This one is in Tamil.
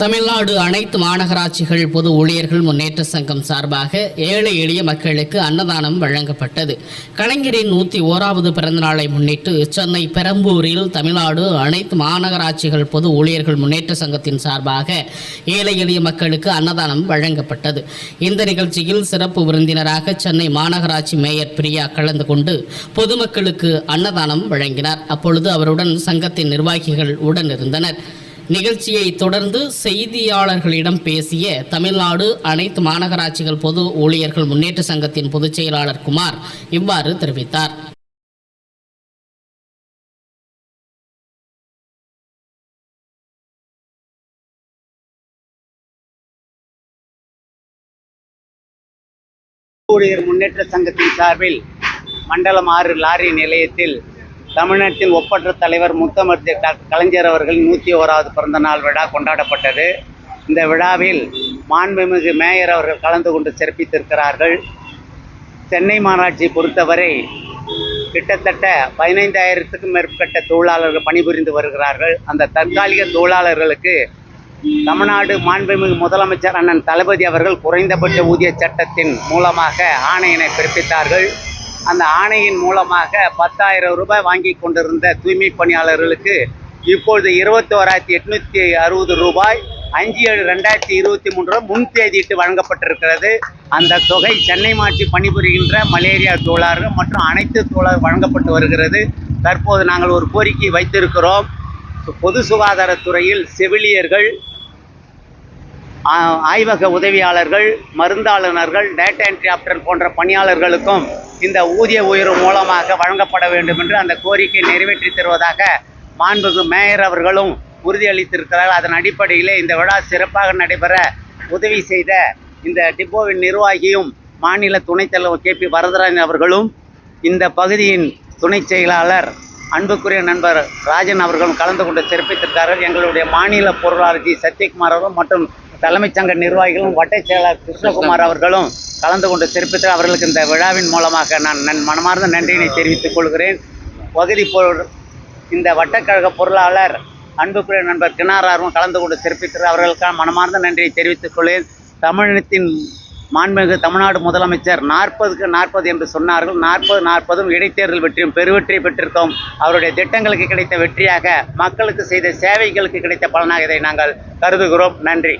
தமிழ்நாடு அனைத்து மாநகராட்சிகள் பொது ஊழியர்கள் முன்னேற்ற சங்கம் சார்பாக ஏழை எளிய மக்களுக்கு அன்னதானம் வழங்கப்பட்டது. கலைஞரின் நூற்றி ஓராவது பிறந்தநாளை முன்னிட்டு சென்னை பெரம்பூரில் தமிழ்நாடு அனைத்து மாநகராட்சிகள் பொது ஊழியர்கள் முன்னேற்ற சங்கத்தின் சார்பாக ஏழை எளிய மக்களுக்கு அன்னதானம் வழங்கப்பட்டது. இந்த நிகழ்ச்சியில் சிறப்பு விருந்தினராக சென்னை மாநகராட்சி மேயர் பிரியா கலந்து கொண்டு பொதுமக்களுக்கு அன்னதானம் வழங்கினார். அப்பொழுது அவருடன் சங்கத்தின் நிர்வாகிகள் உடன் இருந்தனர். நிகழ்ச்சியை தொடர்ந்து செய்தியாளர்களிடம் பேசிய தமிழ்நாடு அனைத்து மாநகராட்சிகள் பொது ஊழியர்கள் முன்னேற்ற சங்கத்தின் பொதுச் செயலாளர் குமார் இவ்வாறு தெரிவித்தார். ஊழியர் முன்னேற்ற சங்கத்தின் சார்பில் மண்டலம் ஆறு லாரி நிலையத்தில் தமிழ்நாட்டின் ஒப்பற்ற தலைவர் முத்தமர்த்தி டாக்டர் கலைஞர் அவர்களின் நூற்றி ஓராவது பிறந்த நாள் விழா கொண்டாடப்பட்டது. இந்த விழாவில் மாண்புமிகு மேயர் அவர்கள் கலந்து கொண்டு சிறப்பித்திருக்கிறார்கள். சென்னை மாநாட்சியை பொறுத்தவரை கிட்டத்தட்ட பதினைந்தாயிரத்துக்கும் மேற்பட்ட தொழிலாளர்கள் பணிபுரிந்து வருகிறார்கள். அந்த தற்காலிக தொழிலாளர்களுக்கு தமிழ்நாடு மாண்புமிகு முதலமைச்சர் அண்ணன் தளபதி அவர்கள் குறைந்தபட்ச ஊதிய சட்டத்தின் மூலமாக ஆணையினை பிறப்பித்தார்கள். அந்த ஆணையின் மூலமாக பத்தாயிரம் ரூபாய் வாங்கி கொண்டிருந்த தூய்மை பணியாளர்களுக்கு இப்பொழுது இருபத்தோராயிரத்தி எட்நூற்றி அறுபது ரூபாய் அஞ்சு ஏழு ரெண்டாயிரத்தி இருபத்தி மூன்று ரூபாய் முன் தேதியிட்டு வழங்கப்பட்டிருக்கிறது. அந்த தொகை சென்னை மாற்றி பணிபுரிகின்ற மலேரியா தோழர்கள் மற்றும் அனைத்து தொழிலாளர் வழங்கப்பட்டு வருகிறது. தற்போது நாங்கள் ஒரு கோரிக்கை வைத்திருக்கிறோம். பொது சுகாதாரத்துறையில் செவிலியர்கள் ஆய்வக உதவியாளர்கள் மருந்தாளுநர்கள் டேட்டா என்ட்ரி ஆப்டர் போன்ற பணியாளர்களுக்கும் இந்த ஊதிய உயர்வு மூலமாக வழங்கப்பட வேண்டும் என்று அந்த கோரிக்கை நிறைவேற்றி தருவதாக மாண்புகு மேயர் அவர்களும் உறுதியளித்திருக்கிறார் அதன் அடிப்படையிலே இந்த விழா சிறப்பாக நடைபெற உதவி செய்த இந்த டிப்போவின் நிர்வாகியும் மாநில துணைத் தலைவர் கே பி வரதராஜன் அவர்களும் இந்த பகுதியின் துணைச் செயலாளர் அன்புக்குரிய நண்பர் ராஜன் அவர்களும் கலந்து கொண்டு சிறப்பித்திருக்கிறார்கள். எங்களுடைய மாநில பொருளாளர் ஜி சத்யகுமார் அவர்களும் மற்றும் தலைமைச் சங்க நிர்வாகிகளும் வட்டச் செயலாளர் கிருஷ்ணகுமார் அவர்களும் கலந்து கொண்டு சிறப்பித்து அவர்களுக்கு இந்த விழாவின் மூலமாக நான் நன் மனமார்ந்த நன்றியினை தெரிவித்துக் கொள்கிறேன். பகுதி பொருள் இந்த வட்டக்கழக பொருளாளர் அன்புக்குரிய நண்பர் கிணாராரும் கலந்து கொண்டு சிறப்பித்து அவர்களுக்கான மனமார்ந்த நன்றியை தெரிவித்துக் கொள்கிறேன். தமிழினத்தின் மாண்புமிகு தமிழ்நாடு முதலமைச்சர் நாற்பதுக்கு நாற்பது என்று சொன்னார்கள். நாற்பது நாற்பதும் இடைத்தேர்தல் வெற்றியும் பெருவெற்றி பெற்றிருக்கோம். அவருடைய திட்டங்களுக்கு கிடைத்த வெற்றியாக மக்களுக்கு செய்த சேவைகளுக்கு கிடைத்த பலனாக இதை நாங்கள் கருதுகிறோம். நன்றி.